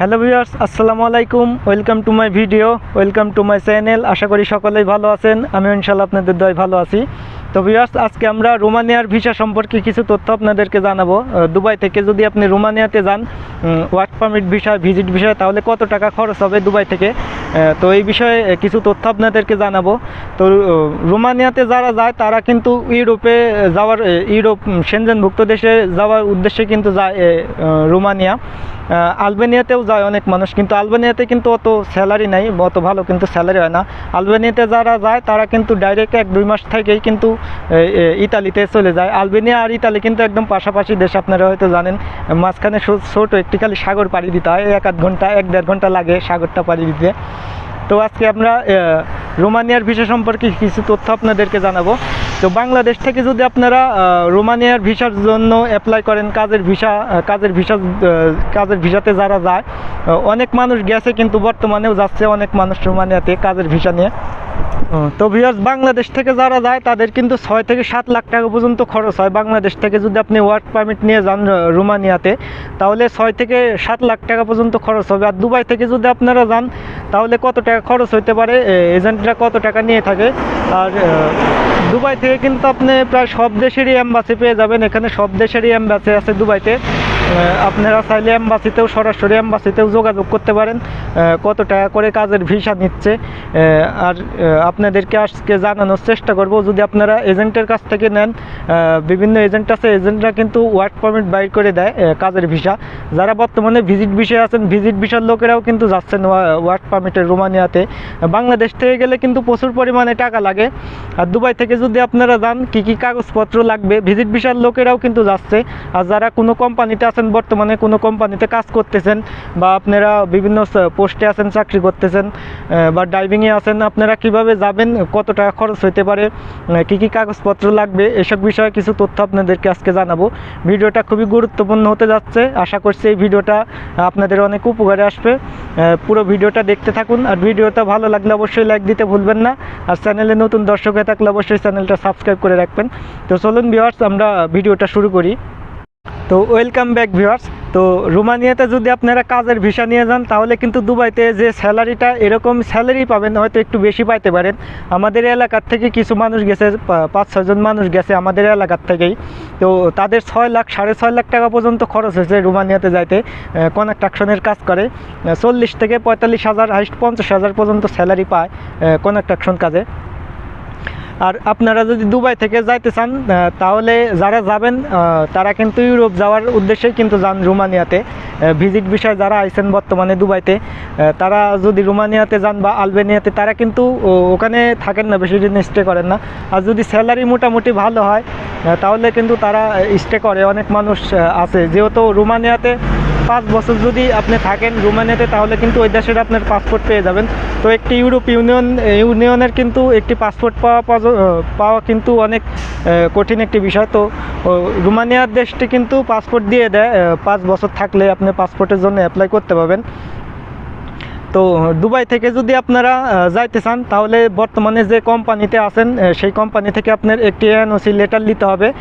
Hello viewers, আসসালামু আলাইকুম। Welcome to my video, welcome to my channel. আশা করি সকলেই ভালো আছেন। আমি ইনশাল্লাহ আপনাদের দয় ভালো আছি। তো ভিউয়ার্স আজকে আমরা রোমানিয়ার ভিসা সম্পর্কে কিছু তথ্য আপনাদেরকে জানাব। দুবাই থেকে যদি আপনি রোমানিয়াতে যান ওয়ার্ক পারমিট ভিসা ভিজিট বিষয় তাহলে কত টাকা খরচ হবে দুবাই থেকে? তো এই বিষয়ে কিছু তথ্য আপনাদেরকে জানাব। তো রোমানিয়াতে যারা যায়, তারা কিন্তু ইউরোপে যাওয়ার ইউরোপ সেনজেনভুক্ত দেশে যাওয়ার উদ্দেশ্যে কিন্তু যায় রোমানিয়া। আলবেনিয়াতেও যায় অনেক মানুষ, কিন্তু আলবেনিয়াতে কিন্তু অত স্যালারি নাই, অত ভালো কিন্তু স্যালারি হয় না। আলবেনিয়াতে যারা যায়, তারা কিন্তু ডাইরেক্ট এক দুই মাস থেকেই কিন্তু ইতালিতে চলে যায়। আলবেনিয়া আর ইতালি কিন্তু একদম পাশাপাশি দেশ, আপনারা হয়তো জানেন। মাঝখানে ছোট একটি খালি সাগর পাড়ি দিতে হয়। এক আধ ঘণ্টা, এক দেড় ঘণ্টা লাগে সাগরটা পাড়ি দিতে। তো আজকে আমরা রোমানিয়ার ভিসা সম্পর্কে কিছু তথ্য আপনাদেরকে জানাব। তো বাংলাদেশ থেকে যদি আপনারা রোমানিয়ার ভিসার জন্য অ্যাপ্লাই করেন, কাজের ভিসা কাজের ভিসা কাজের ভিসাতে যারা যায় অনেক মানুষ গেছে কিন্তু বর্তমানেও যাচ্ছে অনেক মানুষ রোমানিয়াতে কাজের ভিসা নিয়ে। তো ভিউয়ার্স বাংলাদেশ থেকে যারা যায়, তাদের কিন্তু ছয় থেকে সাত লাখ টাকা পর্যন্ত খরচ হয়। বাংলাদেশ থেকে যদি আপনি ওয়ার্ক পারমিট নিয়ে যান রোমানিয়াতে, তাহলে ছয় থেকে সাত লাখ টাকা পর্যন্ত খরচ হবে। আর দুবাই থেকে যদি আপনারা যান, তাহলে কত টাকা খরচ হতে পারে? এজেন্টরা কত টাকা নিয়ে থাকে? আর দুবাই থেকে কিন্তু আপনি প্রায় সব দেশেরই অ্যাম্বাসি পেয়ে যাবেন। এখানে সব দেশেরই অ্যাম্বাসি আছে দুবাইতে। আপনারা চাইলে অ্যাম্বাসিতেও সরাসরি অ্যাম্বাসিতেও যোগাযোগ করতে পারেন কত টাকা করে কাজের ভিসা নিচ্ছে আর আপনাদেরকে আজকে জানানোর চেষ্টা করব, যদি আপনারা এজেন্টের কাছ থেকে নেন বিভিন্ন এজেন্ট আছে, এজেন্টরা কিন্তু ওয়ার্ক পারমিট বাইর করে দেয় কাজের ভিসা। যারা বর্তমানে ভিজিট ভিসায় আছেন, ভিজিট ভিসার লোকেরাও কিন্তু যাচ্ছেন ওয়ার্ক পারমিটের রোমানিয়াতে। বাংলাদেশ থেকে গেলে কিন্তু প্রচুর পরিমাণে টাকা লাগে। আর দুবাই থেকে যদি আপনারা যান, কী কী কাগজপত্র লাগবে, ভিজিট ভিসার লোকেরাও কিন্তু যাচ্ছে। আর যারা কোনো কোম্পানিতে আছেন বর্তমানে, কোনো কোম্পানিতে কাজ করতেছেন বা আপনারা বিভিন্ন পোস্টে আছেন, চাকরি করতেছেন বা ড্রাইভিংয়ে আছেন, আপনারা কীভাবে যাবেন, কত টাকা খরচ হতে পারে কি কী কাগজপত্র লাগবে, এসব বিষয়ে কিছু তথ্য আপনাদেরকে আজকে জানাব। ভিডিওটা খুবই গুরুত্বপূর্ণ হতে যাচ্ছে, আশা করছি এই ভিডিওটা আপনাদের অনেক উপকারে আসবে। পুরো ভিডিওটা দেখতে থাকুন, আর ভিডিওটা ভালো লাগলে অবশ্যই লাইক দিতে ভুলবেন না, আর চ্যানেলে নতুন দর্শক হয়ে থাকলে অবশ্যই চ্যানেলটা সাবস্ক্রাইব করে রাখবেন। তো চলুন ভিউয়ার্স আমরা ভিডিওটা শুরু করি। তো ওয়েলকাম ব্যাক ভিউয়ার্স তো রোমানিয়াতে যদি আপনারা কাজের ভিসা নিয়ে যান, তাহলে কিন্তু দুবাইতে যে স্যালারিটা এরকম স্যালারি পাবেন, হয়তো একটু বেশি পাইতে পারেন। আমাদের এলাকার থেকে কিছু মানুষ গেছে পাঁচ ছজন মানুষ গেছে আমাদের এলাকার থেকেই। তো তাদের ছয় লাখ, সাড়ে ছয় লাখ টাকা পর্যন্ত খরচ হয়েছে রোমানিয়াতে যাইতে কনেকট্রাকশনের কাজ করে। চল্লিশ থেকে পঁয়তাল্লিশ হাজার হাইস্ট পঞ্চাশ হাজার পর্যন্ত স্যালারি পায় কনেকট্রাকশন কাজে। আর আপনারা যদি দুবাই থেকে যাইতে চান তাহলে যারা যাবেন তারা কিন্তু ইউরোপ যাওয়ার উদ্দেশ্যেই কিন্তু যান রোমানিয়াতে। ভিজিট বিষয়ে যারা আইছেন বর্তমানে দুবাইতে তারা যদি রোমানিয়াতে যান বা আলবেনিয়াতে, তারা কিন্তু ওখানে থাকেন না, বেশি দিন স্টে করেন না। আর যদি স্যালারি মোটামুটি ভালো হয় তাহলে কিন্তু তারা স্টে করে। অনেক মানুষ আছে। যেহেতু রোমানিয়াতে পাঁচ বছর যদি আপনি থাকেন রোমানিয়াতে, তাহলে কিন্তু ওই দেশের আপনার পাসপোর্ট পেয়ে যাবেন। তো একটি ইউরোপ ইউনিয়ন ইউনিয়নের কিন্তু একটি পাসপোর্ট পাওয়া, পাওয়া- কিন্তু অনেক কঠিন একটি বিষয়। তো রোমানিয়ার দেশটি কিন্তু পাসপোর্ট দিয়ে দেয় পাঁচ বছর থাকলে আপনি পাসপোর্টের জন্য অ্যাপ্লাই করতে পারবেন। তো, দুবাই থেকে যদি আপনারা যাইতে চান, তাহলে বর্তমানে যে কোম্পানিতে আছেন সেই কোম্পানি থেকে আপনার একটি এনওসি লেটার নিতে হবে।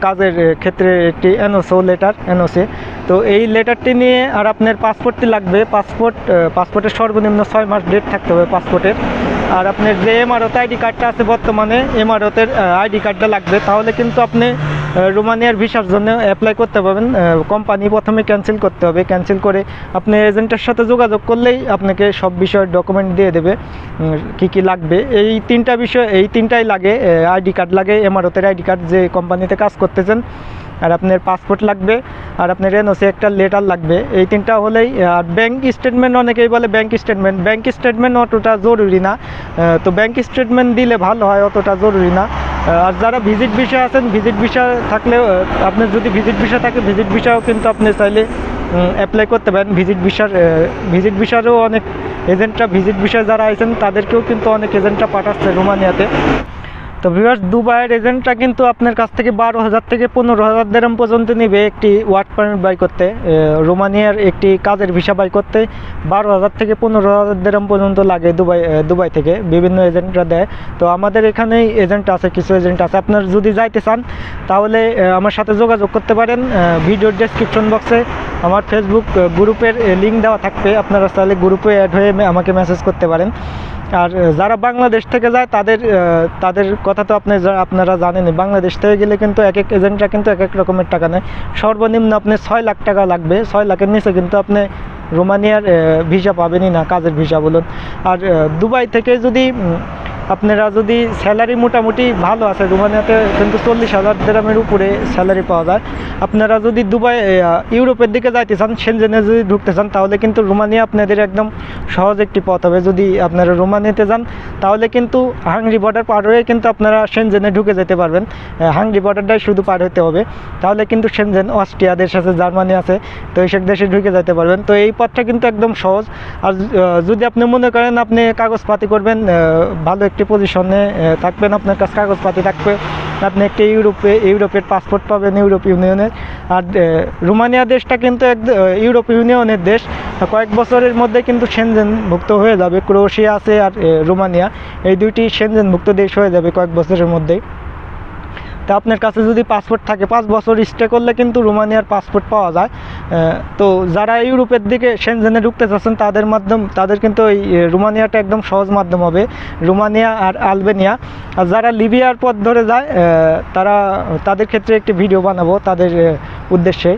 কাজের ক্ষেত্রে একটি এনওসো লেটার এনওসি তো এই লেটারটি নিয়ে আর আপনার পাসপোর্টটি লাগবে। পাসপোর্ট পাসপোর্টের সর্বনিম্ন ছয় মাস ডেট থাকতে হবে পাসপোর্টের। আর আপনার যে এমআরওতে আইডি কার্ডটা আছে বর্তমানে, এমআরওতের আইডি কার্ডটা লাগবে। তাহলে কিন্তু আপনি রোমানিয়ার ভিসার জন্য অ্যাপ্লাই করতে পারবেন। কোম্পানি প্রথমে ক্যান্সেল করতে হবে। ক্যান্সেল করে আপনি এজেন্টের সাথে যোগাযোগ করলেই আপনাকে সব বিষয়ের ডকুমেন্ট দিয়ে দেবে কি কি লাগবে। এই তিনটা বিষয়, এই তিনটাই লাগে আইডি কার্ড লাগে, এমআরওতের আইডি কার্ড যে কোম্পানিতে কাজ করতেছেন। আর আপনার পাসপোর্ট লাগবে। আর আপনার এনওসি একটা লেটার লাগবে। এই তিনটা হলেই আর ব্যাঙ্ক স্টেটমেন্ট অনেকেই বলে ব্যাংক স্টেটমেন্ট ব্যাংক স্টেটমেন্ট অতটা জরুরি না। তো ব্যাংক স্টেটমেন্ট দিলে ভালো হয় অতটা জরুরি না। আর যারা ভিজিট ভিসা আছেন ভিজিট ভিসা থাকলে আহ, আপনার যদি ভিজিট ভিসা থাকে ভিজিট ভিসাও কিন্তু আপনি চাইলে অ্যাপ্লাই করতে পারেন। ভিজিট ভিসার ভিজিট ভিসারও অনেক এজেন্টরা ভিজিট ভিসা যারা আছেন তাদেরকেও কিন্তু অনেক এজেন্টরা পাঠাচ্ছে রোমানিয়াতে। তো ভিউয়ার্স দুবাইয়ের এজেন্টটা কিন্তু আপনার কাছ থেকে বারো হাজার থেকে পনেরো হাজার দেরাম পর্যন্ত নেবে একটি ওয়ার্ক পারমিট বাই করতে। রোমানিয়ার একটি কাজের ভিসা বাই করতে বারো হাজার থেকে পনেরো হাজার দেরাম পর্যন্ত লাগে দুবাই দুবাই থেকে, বিভিন্ন এজেন্টরা দেয়। তো আমাদের এখানেই এজেন্ট আছে, কিছু এজেন্ট আছে। আপনার যদি যাইতে চান, তাহলে আমার সাথে যোগাযোগ করতে পারেন। ভিডিওর ডেসক্রিপশন বক্সে আমার ফেসবুক গ্রুপের লিঙ্ক দেওয়া থাকবে। আপনারা তাহলে গ্রুপে অ্যাড হয়ে আমাকে মেসেজ করতে পারেন। আর যারা বাংলাদেশ থেকে যায়, তাদের তাদের কথা তো আপনি আপনারা জানেনই। বাংলাদেশ থেকে গেলে কিন্তু এক এক এজেন্টরা কিন্তু এক এক রকমের টাকা নেয়। সর্বনিম্ন আপনি ছয় লাখ টাকা লাগবে। ছয় লাখের নিচে কিন্তু আপনি রোমানিয়ার ভিসা পাবেনই না, কাজের ভিসা বলুন। আর দুবাই থেকে যদি আপনারা যদি স্যালারি মোটামুটি ভালো আছে রুমানিয়াতে কিন্তু চল্লিশ হাজার দেরামের উপরে স্যালারি পাওয়া যায়। আপনারা যদি দুবাই ইউরোপের দিকে যাইতে চান সেনজেনে যদি ঢুকতে চান, তাহলে কিন্তু রোমানিয়া আপনাদের একদম সহজ একটি পথ হবে। যদি আপনারা রোমানিয়াতে যান তাহলে কিন্তু হাঙ্গরি বর্ডার পার হয়ে কিন্তু আপনারা সেনজেনে ঢুকে যেতে পারবেন। হাঙ্গরি বর্ডারটাই শুধু পার হতে হবে। তাহলে কিন্তু সেনজেন অস্ট্রিয়া দেশ আছে জার্মানি আছে, তো এইসব দেশে ঢুকে যেতে পারবেন। তো এই পথটা কিন্তু একদম সহজ। আর যদি আপনি মনে করেন আপনি কাগজপাতি করবেন ভালো একটি পজিশনে থাকবেন আপনার কাছে কাগজপাতি থাকবে। আপনি একটি ইউরোপে, ইউরোপের পাসপোর্ট পাবেন ইউরোপ ইউনিয়নের আর রোমানিয়া দেশটা কিন্তু এক ইউরোপ ইউনিয়নের দেশ। কয়েক বছরের মধ্যে কিন্তু সেনজেনভুক্ত হয়ে যাবে। ক্রোয়েশিয়া আছে আর রোমানিয়া। এই দুইটি সেনজেনভুক্ত দেশ হয়ে যাবে কয়েক বছরের মধ্যেই। তা আপনার কাছে যদি পাসপোর্ট থাকে, পাঁচ বছর স্টে করলে কিন্তু রোমানিয়ার পাসপোর্ট পাওয়া যায়। তো যারা ইউরোপের দিকে সেনজেনে ঢুকতে চাচ্ছেন, তাদের মাধ্যম, তাদের কিন্তু এই রোমানিয়াটা একদম সহজ মাধ্যম হবে, রোমানিয়া আর আলবেনিয়া। আর যারা লিবিয়ার পথ ধরে যায় তারা, তাদের ক্ষেত্রে একটি ভিডিও বানাবো তাদের উদ্দেশ্যে।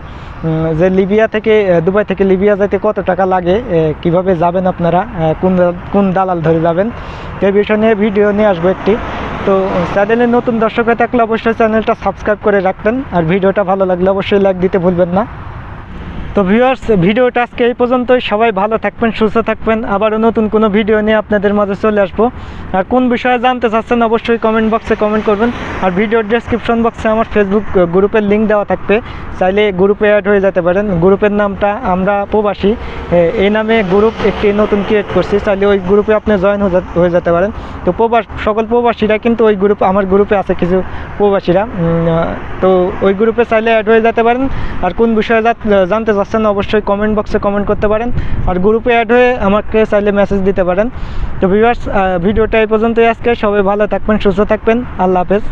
যে লিবিয়া থেকে দুবাই থেকে লিবিয়া যেতে কত টাকা লাগে কীভাবে যাবেন আপনারা কোন কোন দালাল ধরে যাবেন এই বিষয় নিয়ে ভিডিও নিয়ে আসব একটি। তো চ্যানেলে নতুন দর্শক হয়ে থাকলে অবশ্যই চ্যানেলটা সাবস্ক্রাইব করে রাখবেন। আর ভিডিওটা ভালো লাগলে অবশ্যই লাইক দিতে ভুলবেন না। তো ভিউয়ার্স ভিডিওটা আজকে এই পর্যন্তই। সবাই ভালো থাকবেন, সুস্থ থাকবেন। আবারও নতুন কোনো ভিডিও নিয়ে আপনাদের মাঝে চলে আসব। আর কোন বিষয়ে জানতে চাচ্ছেন অবশ্যই কমেন্ট বক্সে কমেন্ট করবেন। আর ভিডিওর ডেসক্রিপশন বক্সে আমার ফেসবুক গ্রুপের লিঙ্ক দেওয়া থাকবে। চাইলে গ্রুপে অ্যাড হয়ে যেতে পারেন। গ্রুপের নামটা আমরা প্রবাসী। এই নামে গ্রুপ একটি নতুন ক্রিয়েট করছি। চাইলে ওই গ্রুপে আপনি জয়েন হয়ে যেতে পারেন। তো প্রবাস সকল প্রবাসীরা কিন্তু ওই গ্রুপ আমার গ্রুপে আছে কিছু প্রবাসীরা। তো ওই গ্রুপে চাইলে অ্যাড হয়ে যেতে পারেন। আর কোন বিষয়ে জানতে চাচ্ছেন অবশ্যই কমেন্ট বক্সে কমেন্ট করতে পারেন। আর গ্রুপে অ্যাড হয়ে আমাকে চাইলে মেসেজ দিতে পারেন। তো ভিউয়ার্স ভিডিওটা এই পর্যন্তই আজকে। সবাই ভালো থাকবেন, সুস্থ থাকবেন। আল্লাহ হাফেজ।